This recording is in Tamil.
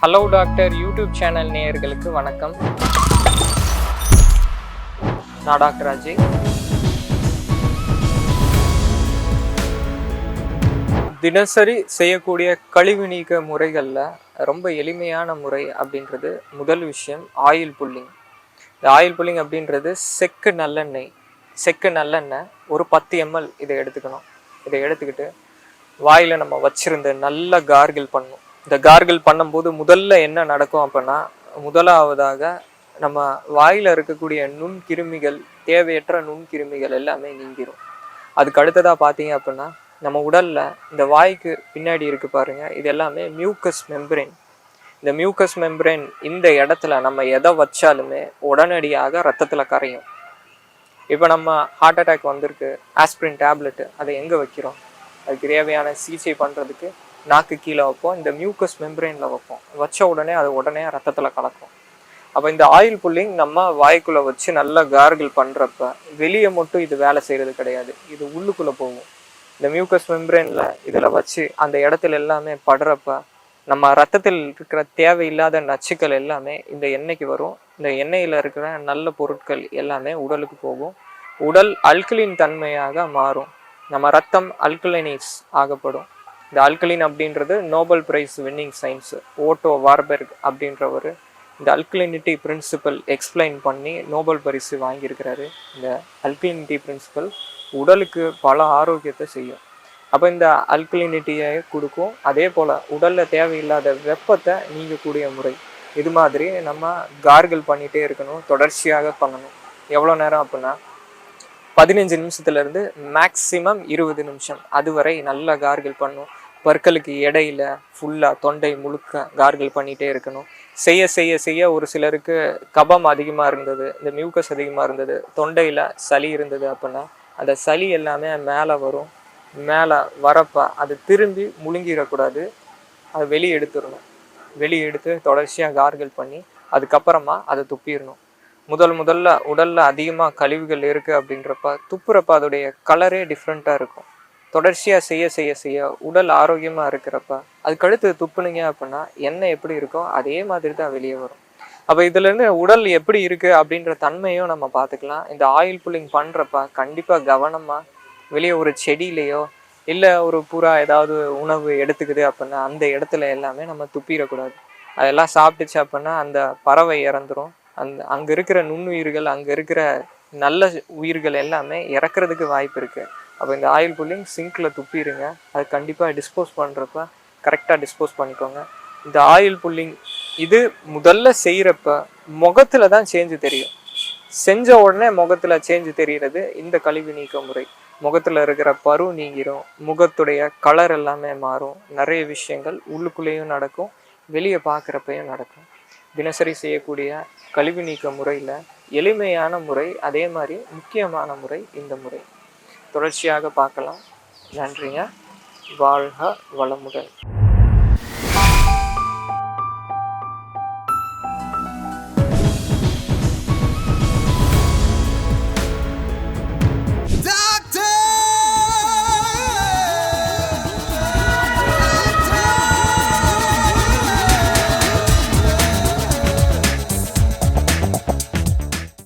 ஹலோ டாக்டர் யூடியூப் சேனல் நேயர்களுக்கு வணக்கம். நான் டாக்டர் அஜய் தினசரி செய்யக்கூடிய கழிவு நீக்க முறைகளில் ரொம்ப எளிமையான முறை அப்படின்றது முதல் விஷயம் ஆயில் புல்லிங். இந்த ஆயில் புல்லிங் அப்படின்றது செக்கு நல்லெண்ணெய் செக்கு நல்லெண்ணெய் ஒரு பத்து எம்எல் இதை எடுத்துக்கணும். இதை எடுத்துக்கிட்டு வாயில் நம்ம வச்சிருந்து நல்லா கார்கிள் பண்ணணும். இந்த கார்கள் பண்ணும்போது முதல்ல என்ன நடக்கும் அப்படின்னா முதலாவதாக நம்ம வாயில் இருக்கக்கூடிய நுண்கிருமிகள் தேவையற்ற நுண்கிருமிகள் எல்லாமே நீங்கிரும். அதுக்கு அடுத்ததாக பார்த்தீங்க அப்படின்னா நம்ம உடலில் இந்த வாய்க்கு பின்னாடி இருக்கு பாருங்கள் இது எல்லாமே மியூக்கஸ் மெம்பரேன் இந்த மியூக்கஸ் மெம்பரேன் இந்த இடத்துல நம்ம எதை வச்சாலுமே உடனடியாக ரத்தத்தில் கரையும். இப்போ நம்ம ஹார்ட் அட்டாக் வந்திருக்கு ஆஸ்பிரின் டேப்லெட்டு அதை எங்கே வைக்கிறோம்? அதுக்கு தேவையான சிகிச்சை பண்ணுறதுக்கு நாக்கு கீழே வைப்போம் இந்த மியூக்கஸ் மெம்பரேனில் வைப்போம். வச்ச உடனே அது உடனே ரத்தத்தில் கலக்கும். அப்போ இந்த ஆயில் புல்லிங் நம்ம வாய்க்குள்ளே வச்சு நல்லா கார்கிள் பண்ணுறப்ப வெளியே மட்டும் இது வேலை செய்கிறது கிடையாது. இது உள்ளுக்குள்ளே போகும். இந்த மியூக்கஸ் மெம்பரேனில் இதில் வச்சு அந்த இடத்துல எல்லாமே படுறப்ப நம்ம ரத்தத்தில் இருக்கிற தேவையில்லாத நச்சுக்கள் எல்லாமே இந்த எண்ணெய்க்கு வரும். இந்த எண்ணெயில் இருக்கிற நல்ல பொருட்கள் எல்லாமே உடலுக்கு போகும். உடல் அல்கலின் தன்மையாக மாறும். நம்ம ரத்தம் அல்கலைனைஸ் ஆகப்படும். இந்த அல்கலின் அப்படின்றது Nobel prize winning science Otto Warburg அப்படின்றவர் இந்த அல்கலினிட்டி பிரின்சிபல் எக்ஸ்பிளைன் பண்ணி நோபல் பரிசு வாங்கியிருக்கிறாரு. இந்த அல்கலினிட்டி பிரின்சிபல் உடலுக்கு பல ஆரோக்கியத்தை செய்யும். அப்போ இந்த அல்கலினிட்டியை கொடுக்கும். அதே போல் உடலில் தேவையில்லாத வெப்பத்தை நீங்கக்கூடிய முறை. இது மாதிரி நம்ம கார்கிள் பண்ணிகிட்டே இருக்கணும் தொடர்ச்சியாக பண்ணணும். எவ்வளோ நேரம் அப்படின்னா பதினஞ்சு நிமிஷத்துலேருந்து மேக்ஸிமம் இருபது நிமிஷம். அதுவரை நல்லா கார்கிள் பண்ணும். பற்களுக்கு இடையில ஃபுல்லாக தொண்டை முழுக்க கார்கிள் பண்ணிகிட்டே இருக்கணும். செய்ய செய்ய செய்ய ஒரு சிலருக்கு கபம் அதிகமாக இருந்தது. இந்த மியூக்கஸ் அதிகமாக இருந்தது. தொண்டையில் சளி இருந்தது அப்படின்னா அந்த சளி எல்லாமே மேலே வரும். மேலே வரப்போ அது திரும்பி முழுங்கிடக்கூடாது. அதை வெளியே எடுத்துடணும். வெளியே எடுத்து தொடர்ச்சியாக கார்கிள் பண்ணி அதுக்கப்புறமா அதை துப்பிடணும். முதல் முதல்ல உடலில் அதிகமாக கழிவுகள் இருக்குது அப்படின்றப்ப துப்புறப்ப அதோடைய கலரே டிஃப்ரெண்ட்டாக இருக்கும். தொடர்ச்சியாக செய்ய செய்ய செய்ய உடல் ஆரோக்கியமாக இருக்கிறப்ப அதுக்கடுத்து துப்புனீங்க அப்படின்னா எண்ணெய் எப்படி இருக்கோ அதே மாதிரி தான் வெளியே வரும். அப்போ இதுலேருந்து உடல் எப்படி இருக்குது அப்படின்ற தன்மையும் நம்ம பார்த்துக்கலாம். இந்த ஆயில் புல்லிங் பண்ணுறப்ப கண்டிப்பாக கவனமாக வெளியே ஒரு செடியிலையோ இல்லை ஒரு புறா ஏதாவது உணவு எடுத்துக்குது அப்படின்னா அந்த இடத்துல எல்லாமே நம்ம துப்பிடக்கூடாது. அதெல்லாம் சாப்பிட்டுச்சு அப்படின்னா அந்த பறவை இறந்துரும். அந்த அங்கே இருக்கிற நுண்ணுயிர்கள் அங்கே இருக்கிற நல்ல உயிர்கள் எல்லாமே இறக்குறதுக்கு வாய்ப்பு இருக்குது அப்போ இந்த ஆயில் புல்லிங் சிங்க்கில் துப்பிடுங்க. அது கண்டிப்பாக டிஸ்போஸ் பண்ணுறப்ப கரெக்டாக டிஸ்போஸ் பண்ணிக்கோங்க. இந்த ஆயில் புல்லிங் இது முதல்ல செய்கிறப்ப முகத்தில் தான் சேஞ்சு தெரியும். செஞ்ச உடனே முகத்தில் சேஞ்சு தெரிகிறது இந்த கழிவு நீக்க முறை. முகத்தில் இருக்கிற பரு நீங்கிரும். முகத்துடைய கலர் எல்லாமே மாறும். நிறைய விஷயங்கள் உள்ளுக்குள்ளேயும் நடக்கும். வெளியே பார்க்குறப்பையும் நடக்கும். தினசரி செய்யக்கூடிய கழிவு நீக்க முறையில் எளிமையான முறை அதே மாதிரி முக்கியமான முறை இந்த முறை. தொடர்ச்சியாக பார்க்கலாம். நன்றிங்க. வாழ்க வளமுடன்.